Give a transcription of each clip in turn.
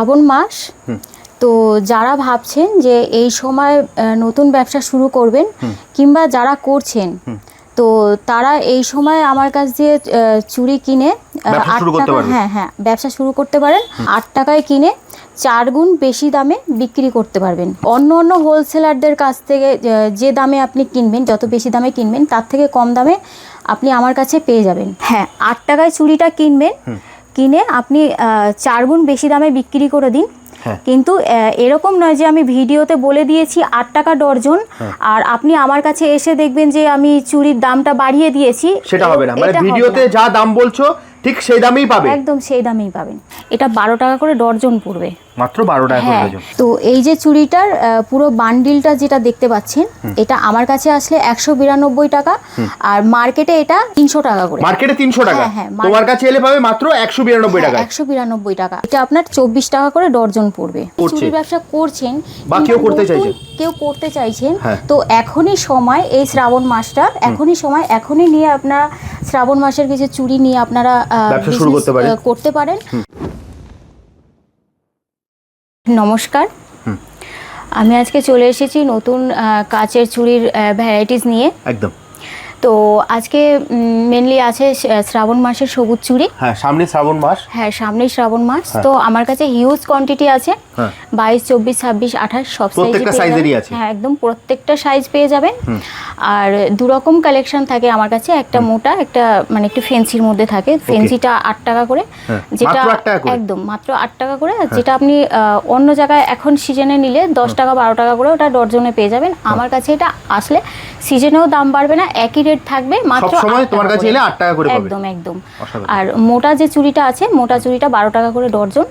শ্রাবণ মাস তো যারা ভাবছেন যে এই সময় নতুন ব্যবসা শুরু করবেন কিংবা যারা করছেন তো তারা এই সময় আমার কাছ দিয়ে চুড়ি কিনে আট টাকা- হ্যাঁ হ্যাঁ ব্যবসা শুরু করতে পারেন। আট টাকায় কিনে চার গুণ বেশি দামে বিক্রি করতে পারবেন। অন্য অন্য হোলসেলারদের কাছ থেকে যে দামে আপনি কিনবেন যত বেশি দামে কিনবেন তার থেকে কম দামে আপনি আমার কাছে পেয়ে যাবেন। হ্যাঁ আট টাকায় চুড়িটা কিনবেন। কিনে আপনি আহ, চার গুণ বেশি দামে বিক্রি করে দিন। হ্যাঁ। কিন্তু এরকম নয় যে আমি ভিডিওতে বলে দিয়েছি আট টাকা ডর্জন। হ্যাঁ। আর আপনি আমার কাছে এসে দেখবেন যে আমি চুরির দামটা বাড়িয়ে দিয়েছি। সেটা হবে না। মানে ভিডিওতে যা দাম বলছো ঠিক সেই দামেই পাবে? একদম সেই দামেই পাবেন এটা বারো টাকা করে ডর্জন পড়বে। মাত্র বারো টাকা করে হ্যাঁ ডজন তো এই যে চুড়িটার পুরো বান্ডিলটা যেটা দেখতে পাচ্ছেন এটা আমার কাছে আসলে একশো বিরানব্বই টাকা আর মার্কেটে এটা তিনশো টাকা করে। মার্কেটে তিনশো টাকা? হ্যাঁ, হ্যাঁ, তোমার কাছে এলে পাবে মাত্র একশো বিরানব্বই টাকা একশো বিরানব্বই টাকা। এটা আপনার চব্বিশ টাকা করে ডর্জন পড়বে। চুড়ি ব্যবসা করছেন বা কেউ করতে চাইছেন। কেউ করতে চাইছেন হ্যাঁ। তো এখনই সময় এই শ্রাবণ মাসটা এখনই সময় এখনই নিয়ে আপনারা শ্রাবণ মাসের কিছু চুড়ি নিয়ে আপনারা ব্যবসা শুরু করতে পারেন। করতে পারেন। নমস্কার। আমি আজকে চলে এসেছি নতুন কাচের চুড়ির ভ্যারাইটিস নিয়ে। একদম। তো আজকে মেনলি আছে শ্রাবণ মাসের সবুজ চুড়ি। হ্যাঁ সামনে শ্রাবণ মাস। হ্যাঁ সামনেই শ্রাবণ মাস। তো আমার কাছে হিউজ কোয়ান্টিটি আছে। হ্যাঁ। বাইশ চব্বিশ ছাব্বিশ আঠাশ সব পেয়ে আছে। হ্যাঁ একদম প্রত্যেকটা সাইজ পেয়ে যাবেন। আর দু রকম কালেকশন থাকে আমার কাছে। একটা মোটা একটা মানে একটু ফেন্সির মধ্যে থাকে। ফেন্সিটা আট টাকা করে। হ্যাঁ, যেটা? একদম মাত্র আট টাকা করে। আর যেটা আপনি অন্য জায়গায় এখন সিজনে নিলে দশ টাকা বারো টাকা করে ওটা ডর্জনে পেয়ে যাবেন। আমার কাছে এটা আসলে সিজনেও দাম বাড়বে না। একই রেট থাকবে মাত্র তোমার কাছে এলে 8 টাকা করে পাবে। একদম একদম। আর মোটা যে চুড়িটা আছে মোটা চুড়িটা বারো টাকা করে ডর্জন।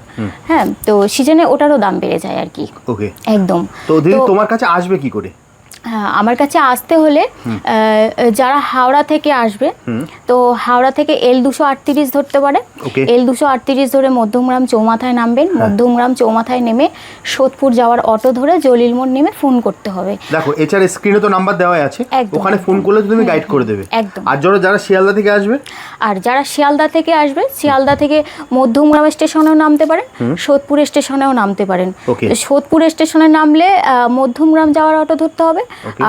হ্যাঁ তো সিজনে ওটারও দাম বেড়ে যায় আর কি। ওকে। একদম। তো তোমার কাছে আসবে কি করে? আমার কাছে আসতে হলে যারা হাওড়া থেকে আসবে তো হাওড়া থেকে এল দুশো আটত্রিশ ধরতে পারে। এল দুশো আটত্রিশ ধরে মধ্যমগ্রাম চৌমাথায় নামবেন। মধ্যমগ্রাম চৌমাথায় নেমে সোদপুর যাওয়ার অটো ধরে জলিল মোড় নেমে ফোন করতে হবে। দেখো এছাড়া স্ক্রিনে তো নাম্বার দেওয়াই আছে। ওখানে ফোন। করলে তুমি গাইড করে দেবে। একদম। আর যারা যারা শিয়ালদা থেকে আসবে? আর যারা শিয়ালদা থেকে আসবে শিয়ালদা থেকে মধ্যমগ্রাম স্টেশনেও নামতে পারেন সোদপুর স্টেশনেও নামতে পারেন। সোদপুর স্টেশনে নামলে মধ্যমগ্রাম যাওয়ার অটো ধরতে হবে।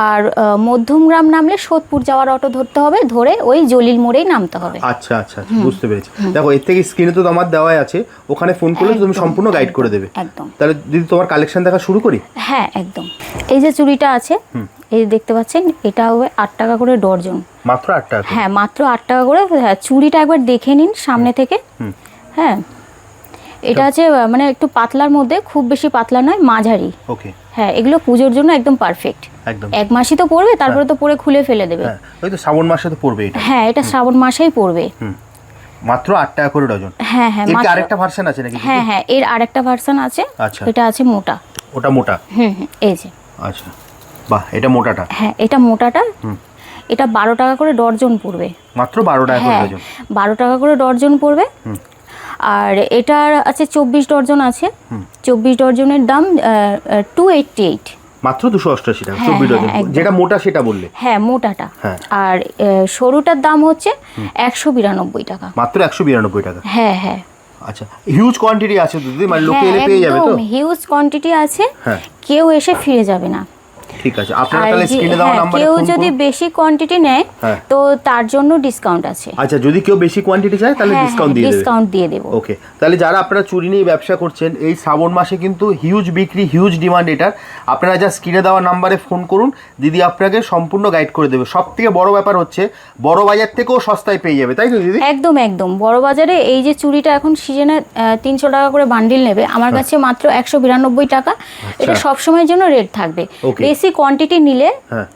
আর মধ্যমগ্রাম নামলে সোদপুর যাওয়ার অটো ধরতে হবে ধরে ওই জলিল মোড়েই নামতে হবে। আচ্ছা আচ্ছা আচ্ছা, বুঝতে পেরেছি। দেখো এর থেকে স্ক্রিনে তো আমার দেওয়াই আছে ওখানে ফোন করলে তুমি সম্পূর্ণ গাইড করে দেবে। একদম। তাহলে দিদি তোমার কালেকশন দেখা শুরু করি? হ্যাঁ একদম। এই যে চুড়িটা আছে এই যে দেখতে পাচ্ছেন এটা হবে আট টাকা করে ডর্জন। মাত্র আট টাকা হ্যাঁ মাত্র আট টাকা করে হ্যাঁ চুড়িটা একবার দেখে নিন সামনে থেকে। হ্যাঁ। এটা আছে মানে একটু পাতলার মধ্যে খুব বেশি পাতলা নয় মাঝারি। ওকে। হ্যাঁ এগুলো পুজোর জন্য একদম পারফেক্ট একদম। এক মাসই তো পড়বে তারপরে তো পরে খুলে ফেলে দেবে। হ্যাঁ ওই তো শ্রাবণ মাসে তো পড়বে এটা। হ্যাঁ এটা শ্রাবণ মাসেই পড়বে। মাত্র আট টাকা করে ডজন। হ্যাঁ হ্যাঁ এর আরেকটা ভার্সন আছে নাকি হ্যাঁ হ্যাঁ এর আরেকটা ভার্সন আছে। আচ্ছা। এটা আছে মোটা। ওটা মোটা? হুম হুম এই যে। আচ্ছা। বাহ এটা মোটাটা। হ্যাঁ এটা মোটাটা। এটা বারো টাকা করে ডর্জন পড়বে। মাত্র বারো টাকা করে হ্যাঁ ডজন। বারো টাকা করে ডর্জন পড়বে। আর এটার আছে চব্বিশ ডর্জন আছে। চব্বিশ ডর্জনের দাম টু এইটটি এইট মাত্র দুশো অষ্টআশি টাকা হ্যাঁ, চব্বিশ হ্যাঁ, ডজন যেটা মোটা সেটা বললে। হ্যাঁ মোটাটা। হ্যাঁ। আর সরুটার দাম হচ্ছে একশো বিরানব্বই টাকা। মাত্র একশো বিরানব্বই টাকা। হ্যাঁ হ্যাঁ। আচ্ছা হিউজ কোয়ান্টিটি আছে দিদি মানে লোকে এলে পেয়ে যাবে তো? হিউজ কোয়ান্টিটি আছে। হ্যাঁ। কেউ এসে ফিরে যাবে না। ঠিক আছে। আপনারা তাহলে স্ক্রিনে দেওয়া হ্যাঁ, নাম্বারে কেউ যদি বেশি কোয়ান্টিটি নেয় হ্যাঁ। তো তার জন্য ডিসকাউন্ট আছে। আচ্ছা যদি কেউ বেশি কোয়ান্টিটি চায় তাহলে হ্যাঁ ডিসকাউন্ট দিয়ে দেবে। ডিসকাউন্ট দিয়ে দেবো। ওকে তাহলে যারা আপনারা চুরি নিয়ে ব্যবসা করছেন এই শ্রাবণ মাসে কিন্তু হিউজ বিক্রি হিউজ ডিমান্ড এটার আপনারা যা স্ক্রিনে দেওয়া নাম্বারে ফোন করুন। দিদি আপনাকে সম্পূর্ণ গাইড করে দেবে। সব থেকে বড় ব্যাপার হচ্ছে বড় বাজার থেকেও সস্তায় পেয়ে যাবে তাই তো দিদি? একদম একদম। বড় বাজারে এই যে চুড়িটা এখন সিজনে তিনশো টাকা করে বান্ডিল নেবে আমার কাছে মাত্র একশো বিরানব্বই টাকা। এটা সব সময়ের জন্য রেট থাকবে। আচ্ছা। বেশি কোয়ান্টিটি নিলে হ্যাঁ।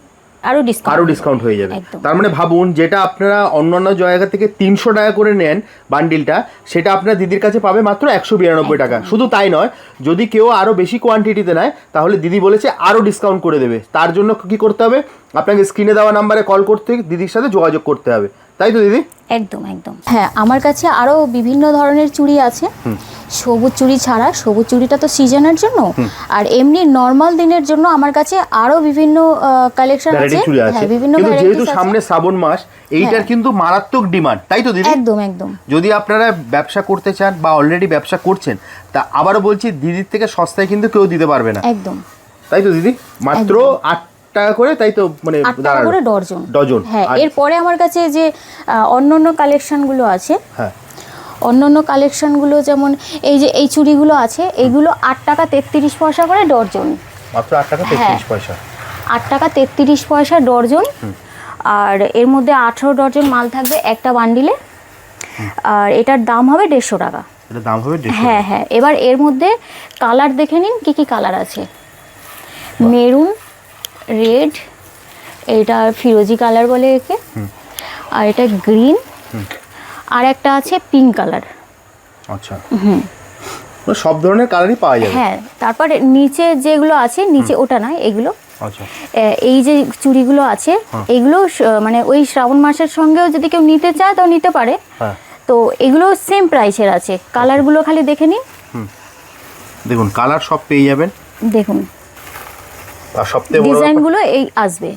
আরও ডিসকাউন্ট আরও ডিসকাউন্ট হয়ে যাবে। তার মানে ভাবুন যেটা আপনারা অন্যান্য জায়গা থেকে তিনশো টাকা করে নেন বান্ডিলটা সেটা আপনার দিদির কাছে পাবে মাত্র একশো বিরানব্বই টাকা। শুধু তাই নয় যদি কেউ আরও বেশি কোয়ান্টিটিতে নেয় তাহলে দিদি বলেছে আরও ডিসকাউন্ট করে দেবে। তার জন্য কি করতে হবে? আপনাকে স্ক্রিনে দেওয়া নাম্বারে কল করতে দিদির সাথে যোগাযোগ করতে হবে। তাই তো দিদি? একদম একদম। হ্যাঁ আমার কাছে আরও বিভিন্ন ধরনের চুড়ি আছে। সবুজ চুড়ি ছাড়া সবুজ চুড়িটা তো সিজনের জন্য। আর এমনি নর্মাল দিনের জন্য আমার কাছে আরও বিভিন্ন কালেকশন আছে। হ্যাঁ বিভিন্ন কিন্তু যেহেতু সামনে শ্রাবণ মাস এইটার হ্যাঁ। কিন্তু মারাত্মক ডিমান্ড তাই তো দিদি? একদম একদম। যদি আপনারা ব্যবসা করতে চান বা অলরেডি ব্যবসা করছেন তা আবারও বলছি দিদির থেকে সস্তায় কিন্তু কেউ দিতে পারবে না। একদম। তাই তো দিদি? মাত্র আট টাকা করে তাই তো মানে টাকা করে ডর্জন ডজন। হ্যাঁ এরপরে আমার কাছে যে অন্য অন্য কালেকশনগুলো আছে হ্যাঁ। অন্য অন্য কালেকশনগুলো যেমন এই যে এই চুড়িগুলো আছে এগুলো আট টাকা তেত্রিশ পয়সা করে ডর্জন মাত্র আট টাকা হ্যাঁ। তেত্রিশ পয়সা। আট টাকা তেত্রিশ পয়সা ডর্জন আর এর মধ্যে আঠেরো ডর্জন মাল থাকবে একটা বান্ডিলে। আর এটার দাম হবে দেড়শো টাকা। দাম হবে হ্যাঁ হ্যাঁ। এবার এর মধ্যে কালার দেখে নিন কি কি কালার আছে। মেরুন রেড এটা ফিরোজি কালার বলে একে আর এটা গ্রিন আর একটা আছে পিঙ্ক কালার আচ্ছা। মানে সব ধরনের কালারই পাওয়া যাবে। হ্যাঁ তারপরে নিচে যেগুলো আছে নিচে ওটা নয় এগুলো। আচ্ছা। এই যে চুড়িগুলো আছে এগুলো মানে ওই শ্রাবণ মাসের সঙ্গেও যদি কেউ নিতে চায় তাও নিতে পারে। হ্যাঁ। তো এগুলো সেম প্রাইসের আছে। কালারগুলো খালি দেখে নিন দেখুন কালার সব পেয়ে যাবেন। দেখুন। আর সবথেকে বড় ডিজাইনগুলো এই আসবে।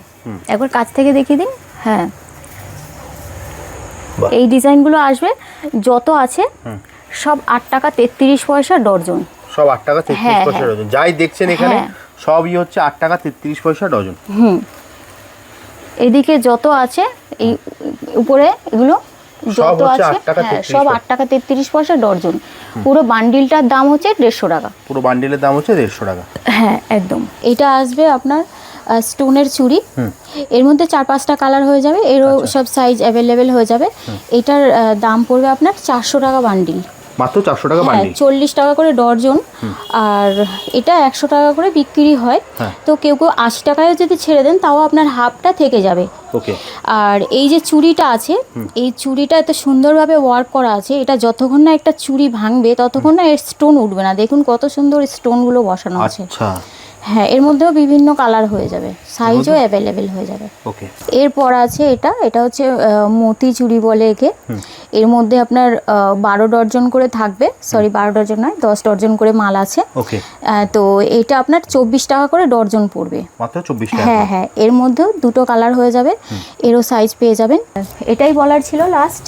একবার কাছ থেকে দেখিয়ে দিন। হ্যাঁ। এই ডিজাইনগুলো আসবে। যত আছে সব আট টাকা তেত্রিশ পয়সা ডর্জন সব আট টাকা তেত্রিশ হ্যাঁ, পয়সা হ্যাঁ। ডজন। যাই দেখছেন এখানে হ্যাঁ। সবই হচ্ছে আট টাকা তেত্রিশ পয়সা ডজন। হুম। এদিকে যত আছে এই উপরে এগুলো যত আছে হ্যাঁ সব আট টাকা তেত্রিশ পয়সা ডর্জন। পুরো বান্ডিলটার দাম হচ্ছে দেড়শো টাকা। পুরো বান্ডিলের দাম হচ্ছে দেড়শো টাকা। হ্যাঁ একদম। এটা আসবে আপনার স্টোনের চুড়ি এর মধ্যে চার পাঁচটা কালার হয়ে যাবে এরও আচ্ছা। সব সাইজ অ্যাভেলেবেল হয়ে যাবে। এটার দাম পড়বে আপনার চারশো টাকা বান্ডিল। মাত্র চারশো টাকা হ্যাঁ বান্ডিল চল্লিশ টাকা করে ডর্জন। আর এটা একশো টাকা করে বিক্রি হয়। হ্যাঁ। তো কেউ কেউ আশি টাকায়ও যদি ছেড়ে দেন তাও আপনার হাফটা থেকে যাবে। ওকে। আর এই যে চুড়িটা আছে এই চুড়িটা এত সুন্দরভাবে ওয়ার্ক করা আছে এটা যতক্ষণ না একটা চুড়ি ভাঙবে ততক্ষণ না এর স্টোন উঠবে না। দেখুন কত সুন্দর স্টোনগুলো বসানো আছে। আচ্ছা। হ্যাঁ এর মধ্যেও বিভিন্ন কালার হয়ে যাবে। সাইজও অ্যাভেলেবেল হয়ে যাবে। ওকে। এরপর আছে এটা এটা হচ্ছে মতি চুড়ি বলে একে। এর মধ্যে আপনার বারো ডর্জন করে থাকবে। সরি বারো ডর্জন নয় দশ ডর্জন করে মাল আছে। ওকে। তো এটা আপনার চব্বিশ টাকা করে ডর্জন পড়বে। মাত্র চব্বিশ হ্যাঁ হ্যাঁ এর মধ্যেও দুটো কালার হয়ে যাবে। এরও সাইজ পেয়ে যাবেন। এটাই বলার ছিল লাস্ট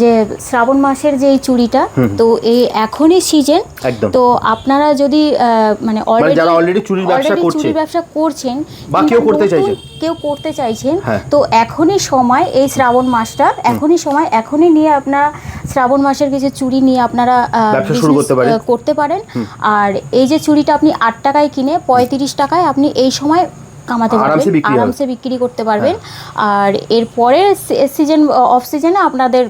যে শ্রাবণ মাসের যে এই চুড়িটা তো এই এখনই সিজন তো আপনারা যদি মানে অলরেডি যারা already চুরির ব্যবসা করছে। চুরির ব্যবসা করছেন বা কেউ করতে চাইছেন। কেউ করতে চাইছেন। তো এখনই সময় এই শ্রাবণ মাসটা এখনই সময় এখনই নিয়ে আপনারা শ্রাবণ মাসের কিছু চুড়ি নিয়ে আপনারা শুরু করতে পারেন। করতে পারেন আর এই যে চুড়িটা আপনি আট টাকায় কিনে পঁয়ত্রিশ টাকায় আপনি এই সময় কামাতে পারবেন আরামসে বিক্রি করতে পারবেন। আর এর পরের সিজন অফ সিজনে আপনাদের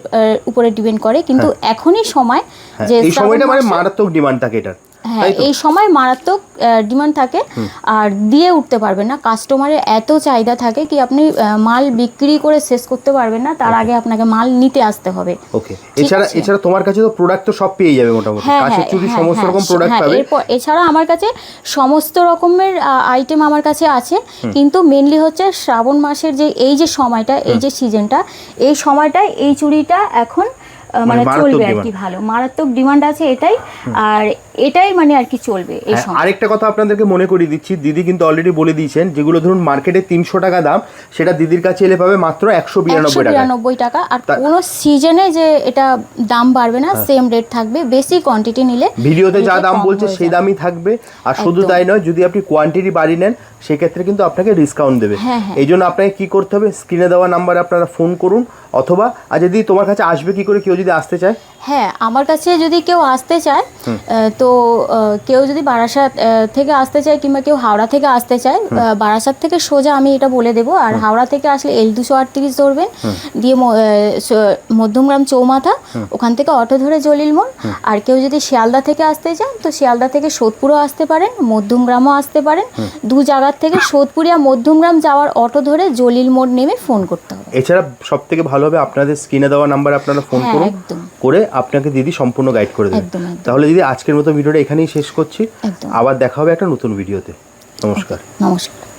উপরে ডিপেন্ড করে। কিন্তু এখনই সময় হ্যাঁ, যে এই সময়টা মানে মারাত্মক ডিমান্ড থাকে এটার। হ্যাঁ এই সময় মারাত্মক ডিমান্ড থাকে আর দিয়ে উঠতে পারবেন না। কাস্টমারের এত চাহিদা থাকে কি আপনি মাল বিক্রি করে শেষ করতে পারবেন না তার আগে আপনাকে মাল নিতে আসতে হবে। ওকে এছাড়া। এছাড়া তোমার কাছে তো প্রোডাক্ট তো সব পেয়ে যাবে মোটামুটি। হ্যাঁ হ্যাঁ চুরি হ্যাঁ, সমস্ত রকম প্রোডাক্ট পাবে। এরপর এছাড়া আমার কাছে সমস্ত রকমের আইটেম আমার কাছে আছে। কিন্তু মেনলি হচ্ছে শ্রাবণ মাসের যে এই যে সময়টা এই যে সিজনটা এই সময়টায় এই চুড়িটা এখন মানে মানে চলবে আর কি ভালো। মারাত্মক ডিমান্ড আছে এটাই। আর এটাই মানে আর কি চলবে এই হ্যাঁ, সময় আরেকটা কথা আপনাদেরকে মনে করিয়ে দিচ্ছি। দিদি কিন্তু অলরেডি বলে দিয়েছেন যেগুলো ধরুন মার্কেটে তিনশো টাকা দাম সেটা দিদির কাছে এলে পাবে মাত্র একশো বিরানব্বই টাকা বিরানব্বই টাকা। আর কোনো সিজনে যে এটা দাম বাড়বে না সেম রেট থাকবে বেশি কোয়ান্টিটি নিলে ভিডিওতে যা দাম বলছে সেই দামই থাকবে। আর শুধু তাই নয় যদি আপনি কোয়ান্টিটি বাড়িয়ে নেন সেক্ষেত্রে কিন্তু আপনাকে ডিসকাউন্ট দেবে। হ্যাঁ, হ্যাঁ। এই জন্য আপনাকে কি করতে হবে? স্ক্রিনে দেওয়া নাম্বারে আপনারা ফোন করুন। অথবা আর যদি তোমার কাছে আসবে কি করে কেউ যদি আসতে চায় হ্যাঁ আমার কাছে যদি কেউ আসতে চায় তো কেউ যদি বারাসাত থেকে আসতে চায় কিংবা কেউ হাওড়া থেকে আসতে চায় বারাসাত থেকে সোজা আমি এটা বলে দেবো। আর হাওড়া থেকে আসলে এল দুশো আটত্রিশ ধরবেন দিয়ে মধ্যমগ্রাম চৌমাথা ওখান থেকে অটো ধরে জলিল মোড়। আর কেউ যদি শিয়ালদা থেকে আসতে চান তো শিয়ালদা থেকে সোদপুরও আসতে পারেন মধ্যমগ্রামও আসতে পারেন। দু জায়গার থেকে সোদপুরিয়া মধ্যমগ্রাম যাওয়ার অটো ধরে জলিল মোড় নেমে ফোন করতে হবে। এছাড়া সব থেকে ভালো হবে আপনাদের স্ক্রিনে দেওয়া নাম্বারে আপনারা ফোন হ্যাঁ, করুন। একদম। করে আপনাকে দিদি সম্পূর্ণ গাইড করে দেবে। তাহলে দিদি আজকের মতো ভিডিওটা এখানেই শেষ করছি। আবার দেখা হবে একটা নতুন ভিডিওতে। নমস্কার। নমস্কার।